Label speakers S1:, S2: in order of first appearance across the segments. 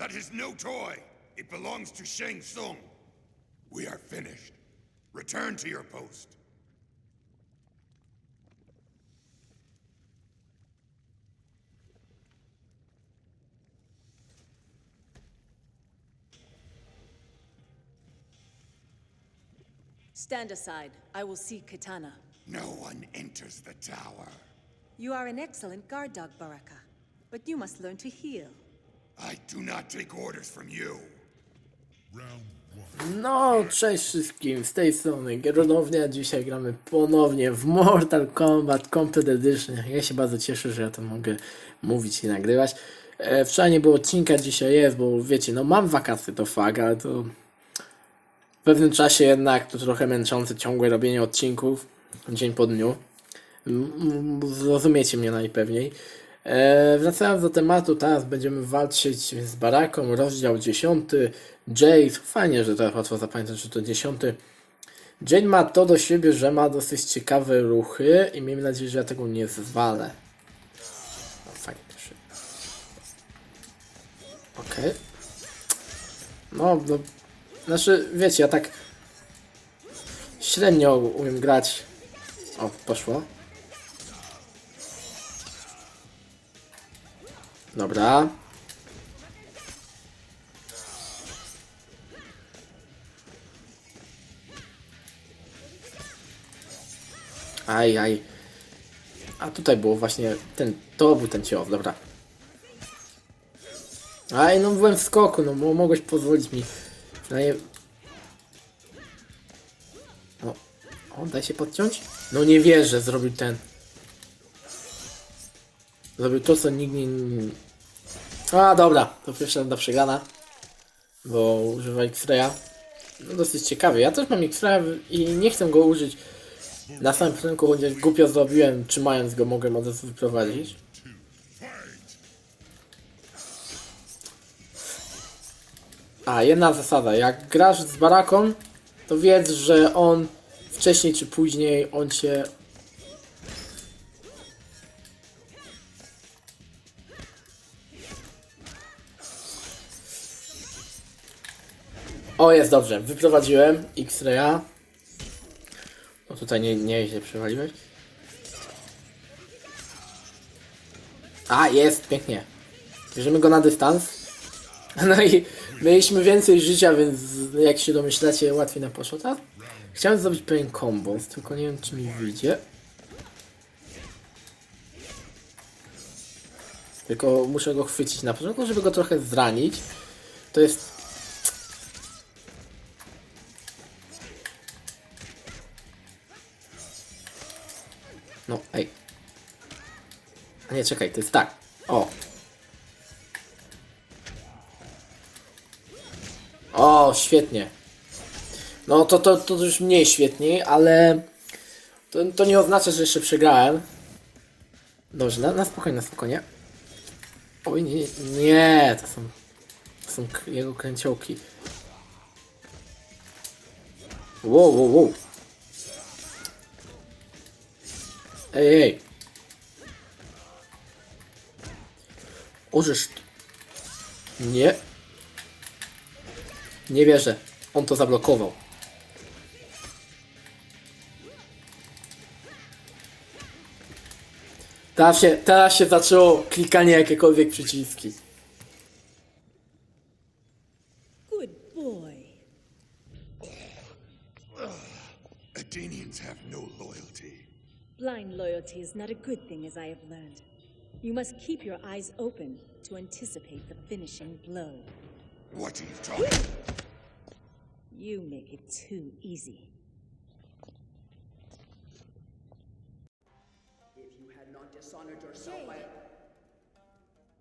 S1: That is no toy. It belongs to Shang Tsung. We are finished. Return to your post.
S2: Stand aside. I will see Katana.
S1: No one enters the tower.
S2: You are an excellent guard dog, Baraka. But you must learn to heal.
S1: I do not take orders from you.
S3: No, cześć wszystkim, z tej strony Geronownia, dzisiaj gramy ponownie w Mortal Kombat Complete Edition. Ja się bardzo cieszę, że ja to mogę mówić i nagrywać. E, wczoraj nie było odcinka, dzisiaj jest, bo wiecie, no mam wakacje to fakt, ale to w pewnym czasie jednak to trochę męczące ciągłe robienie odcinków dzień po dniu. Zrozumiecie mnie najpewniej. E, wracając do tematu, teraz będziemy walczyć z Baraką, rozdział 10. Jade, fajnie, że teraz łatwo zapamiętać, że to 10. Jade ma to do siebie, że ma dosyć ciekawe ruchy i miejmy nadzieję, że ja tego nie zwalę. No, fajnie też. Okej. No, no, znaczy, wiecie, ja tak średnio umiem grać. O, poszło. Dobra. Aj, aj. A tutaj było właśnie ten, to był ten cios, dobra. Aj, no byłem w skoku, no mo- mogłeś pozwolić mi. Przynajmniej... O, o, daj się podciąć? No nie wierzę, zrobił ten. Zrobił to, co nikt nie... A, dobra, to pierwsza runda przegrana. Bo używa X-Raya. No dosyć ciekawy. Ja też mam X-Raya i nie chcę go użyć na samym początku, chociaż głupio zrobiłem, trzymając go mogę od razu wyprowadzić. A, jedna zasada. Jak grasz z Baraką, to wiedz, że on wcześniej czy później on cię O, jest dobrze. Wyprowadziłem X-Raya. No tutaj nie, nie się przewaliłeś. A, jest, pięknie. Bierzemy go na dystans. No i mieliśmy więcej życia, więc jak się domyślacie, łatwiej nam poszło, tak? Chciałem zrobić pewien kombos, tylko nie wiem, czy mi wyjdzie. Tylko muszę go chwycić na początku, żeby go trochę zranić. To jest No, ej. A nie, czekaj, to jest tak. O. O, świetnie. No to, to, to już mniej świetniej, ale to, to nie oznacza, że jeszcze przegrałem. Dobrze, na, na spokojnie, na spokojnie. Oj, nie, nie, to są, to są jego kręciołki. Wow, wow, wow. Ej, ej. Ożeż... Nie. Nie wierzę. On to zablokował. Teraz się, teraz się zaczęło klikanie jakiekolwiek przyciski.
S2: Is not a good thing, as I have learned. You must keep your eyes open to anticipate the finishing blow.
S1: What are you talking?
S2: You make it too easy.
S4: If you had not dishonored yourself by.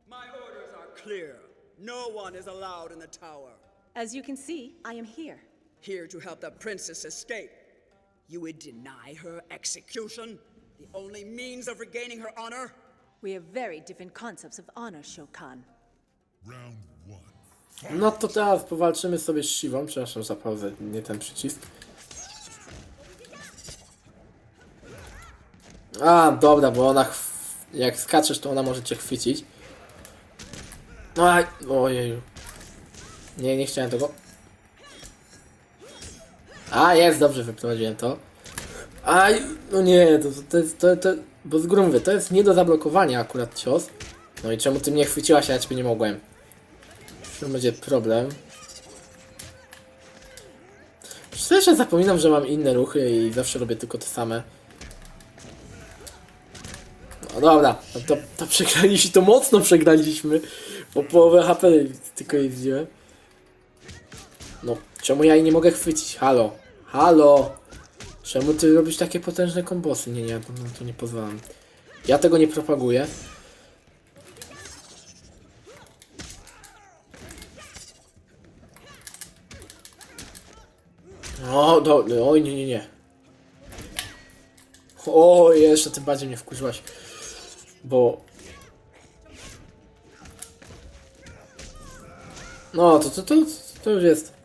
S4: My orders are clear. No one is allowed in the tower.
S2: As you can see, I am here.
S4: Here to help the princess escape. You would deny her execution? The only means of regaining her honor?
S2: We have very different concepts of honor, Shokan.
S5: Round one.
S3: No to teraz powalczymy sobie z Siwą. Przepraszam za pauzę, nie ten przycisk. A, dobra, bo ona chw- jak skaczesz, to ona może cię chwycić. Aj, ojeju. Nie, nie chciałem tego. A, jest, dobrze wyprowadziłem to. Aj, no nie, to, to jest, to, to, bo z góry mówię, to jest nie do zablokowania akurat cios. No i czemu ty mnie chwyciłaś, a ja ciebie nie mogłem? To będzie problem. Szczerze zapominam, że mam inne ruchy i zawsze robię tylko te same. No dobra, no to, to przegraliśmy, to mocno przegraliśmy. Po połowę HP tylko jeździłem. No, czemu ja jej nie mogę chwycić? Halo, halo! Czemu ty robisz takie potężne kombosy? Nie, nie, to, no, to nie pozwalam. Ja tego nie propaguję. O, do, oj, nie, nie, nie. O, jeszcze tym bardziej mnie wkurzyłaś. Bo... No, to, to, to, to już jest.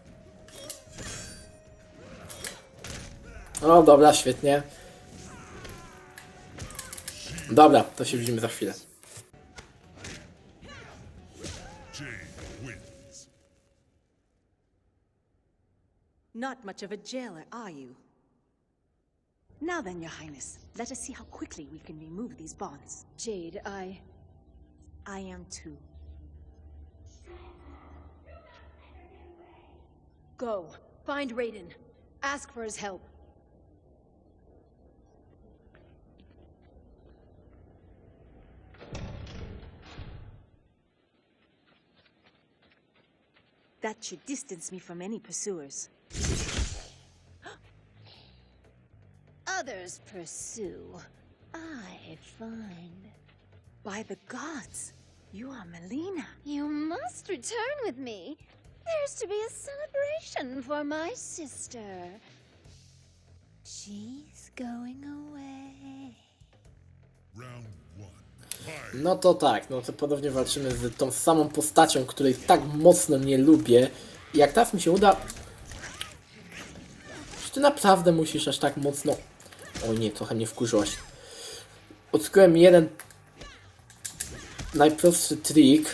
S3: O, dobra, świetnie. Dobra, to się widzimy za chwilę.
S2: Not much of a jailer, are you? Now then, Your Highness, let us see how quickly we can remove these bonds. Jade, I... I am too.
S6: Go. Find Raiden. Ask for his help.
S2: That should distance me from any pursuers.
S6: Others pursue. I find.
S2: By the gods, you are Melina.
S6: You must return with me. There's to be a celebration for my sister. She's going away.
S5: Round one. Fight.
S3: No to tak, no to ponownie walczymy z tą samą postacią, której tak mocno nie lubię. I jak teraz mi się uda... Czy ty naprawdę musisz aż tak mocno... O nie, trochę mnie wkurzyłaś. Odkryłem jeden... Najprostszy trik.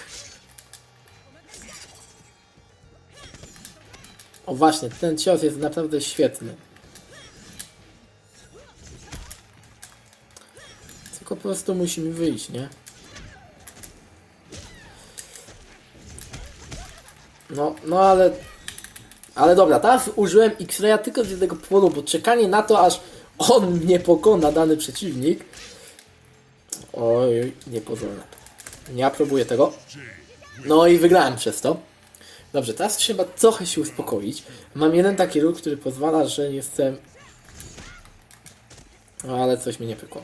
S3: O właśnie, ten cios jest naprawdę świetny. Prostu musi mi wyjść, nie? No, no ale... Ale dobra, teraz użyłem X-Raya tylko z jednego powodu, bo czekanie na to, aż on mnie pokona, dany przeciwnik... Oj, nie pozwolę. Nie aprobuję tego. No i wygrałem przez to. Dobrze, teraz trzeba trochę się uspokoić. Mam jeden taki ruch, który pozwala, że nie jestem... No, ale coś mi nie pykło.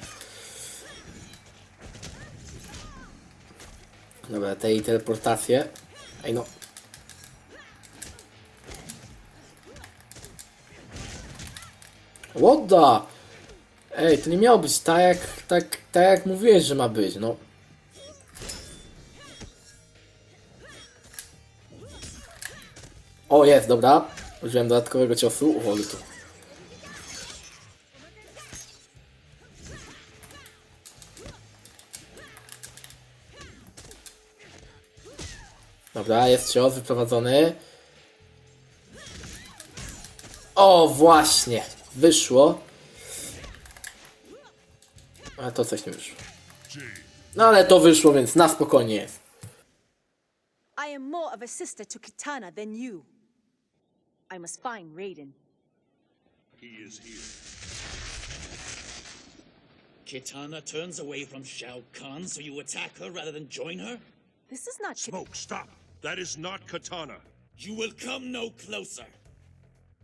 S3: Dobra, te i teleportacje. Ej no. What the? Ej, to nie miało być tak jak, tak, tak jak mówiłeś, że ma być, no. O, jest, dobra. Użyłem dodatkowego ciosu. O, tu. Dobra, jest cios wyprowadzony. O, właśnie. Wyszło. A to coś nie wyszło. No ale to wyszło, więc na spokojnie jest.
S2: I am more of a sister to Kitana than you. I must find Raiden.
S7: He is here. Kitana turns away from Shao Kahn, so you attack her rather than join her?
S2: This is not
S8: Smoke, stop. That is not Katana.
S7: You will come no closer.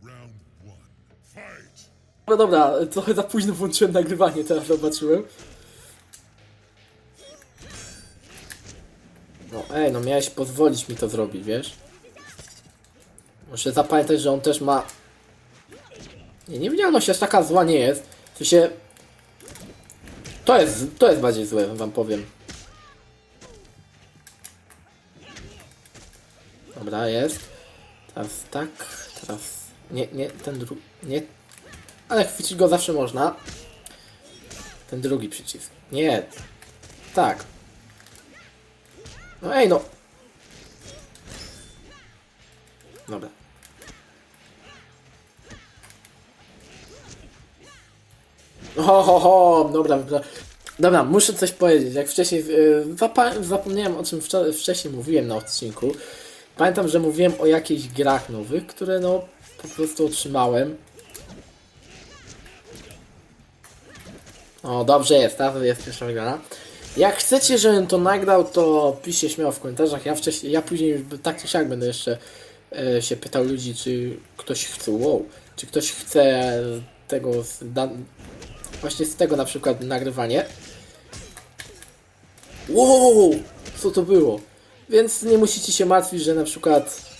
S5: Round one. Fight.
S3: No dobra, trochę za późno włączyłem nagrywanie, teraz zobaczyłem. No ej, no miałeś pozwolić mi to zrobić, wiesz? Muszę zapamiętać, że on też ma... Nie, niewidzialność aż taka zła nie jest. W sensie... To jest, to jest bardziej złe, wam powiem. Dobra, jest. Teraz tak, teraz... Nie, nie, ten drugi... Nie, ale chwycić go zawsze można. Ten drugi przycisk. Nie. Tak. No ej no. Dobra. Ho, ho, ho, dobra, dobra. Dobra, muszę coś powiedzieć. Jak wcześniej, yy, zapomniałem o czym wcześniej mówiłem na odcinku. Pamiętam, że mówiłem o jakichś grach nowych, które no po prostu otrzymałem. O, dobrze jest, ta jest pierwsza wygrana. Jak chcecie, żebym to nagrał, to piszcie śmiało w komentarzach. Ja wcześniej, ja później tak czy siak będę jeszcze e, się pytał ludzi, czy ktoś chce, wow, czy ktoś chce tego, z, da, właśnie z tego na przykład nagrywanie. Wow, co to było? Więc nie musicie się martwić, że na przykład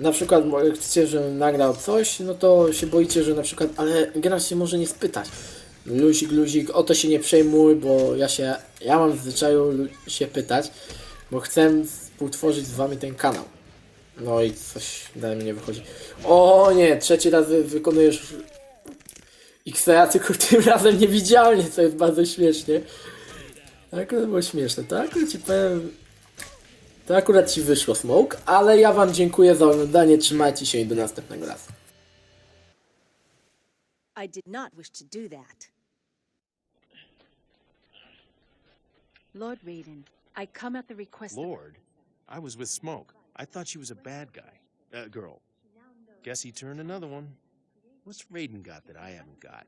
S3: na przykład chcecie, żebym nagrał coś, no to się boicie, że na przykład, ale gra się może nie spytać. Luzik, luzik, o to się nie przejmuj, bo ja się, ja mam w zwyczaju się pytać, bo chcę współtworzyć z wami ten kanał. No i coś dalej mi nie wychodzi. O nie, trzeci raz wy wykonujesz XA, tylko tym razem niewidzialnie, co jest bardzo śmiesznie. Tak, to było śmieszne, tak? Ci powiem, to akurat ci wyszło smoke, ale ja wam dziękuję za oglądanie, trzymajcie się i do następnego razu.
S2: I did not wish to do that. Lord Raiden, I come at the request.
S8: Lord, I was with Smoke. I thought she was a bad guy. Uh, girl. Guess he turned another one. What's Raiden got that I haven't got?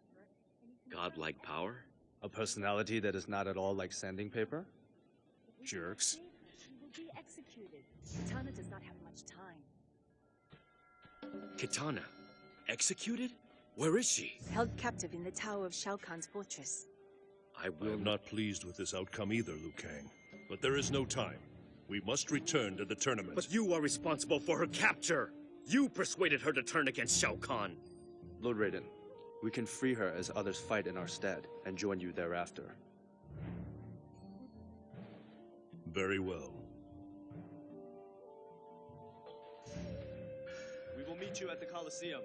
S9: Godlike power?
S10: A personality that is not at all like sanding paper?
S8: Jerks.
S2: will be executed. Katana does not have much time.
S9: Kitana. Executed? Where is she?
S2: Held captive in the tower of Shao Kahn's fortress.
S9: I
S8: I
S9: will
S8: am not pleased with this outcome either, Liu Kang. But there is no time. We must return to the tournament.
S9: But you are responsible for her capture! You persuaded her to turn against Shao Kahn!
S10: Lord Raiden, we can free her as others fight in our stead and join you thereafter.
S8: Very well.
S10: We will meet you at the Colosseum.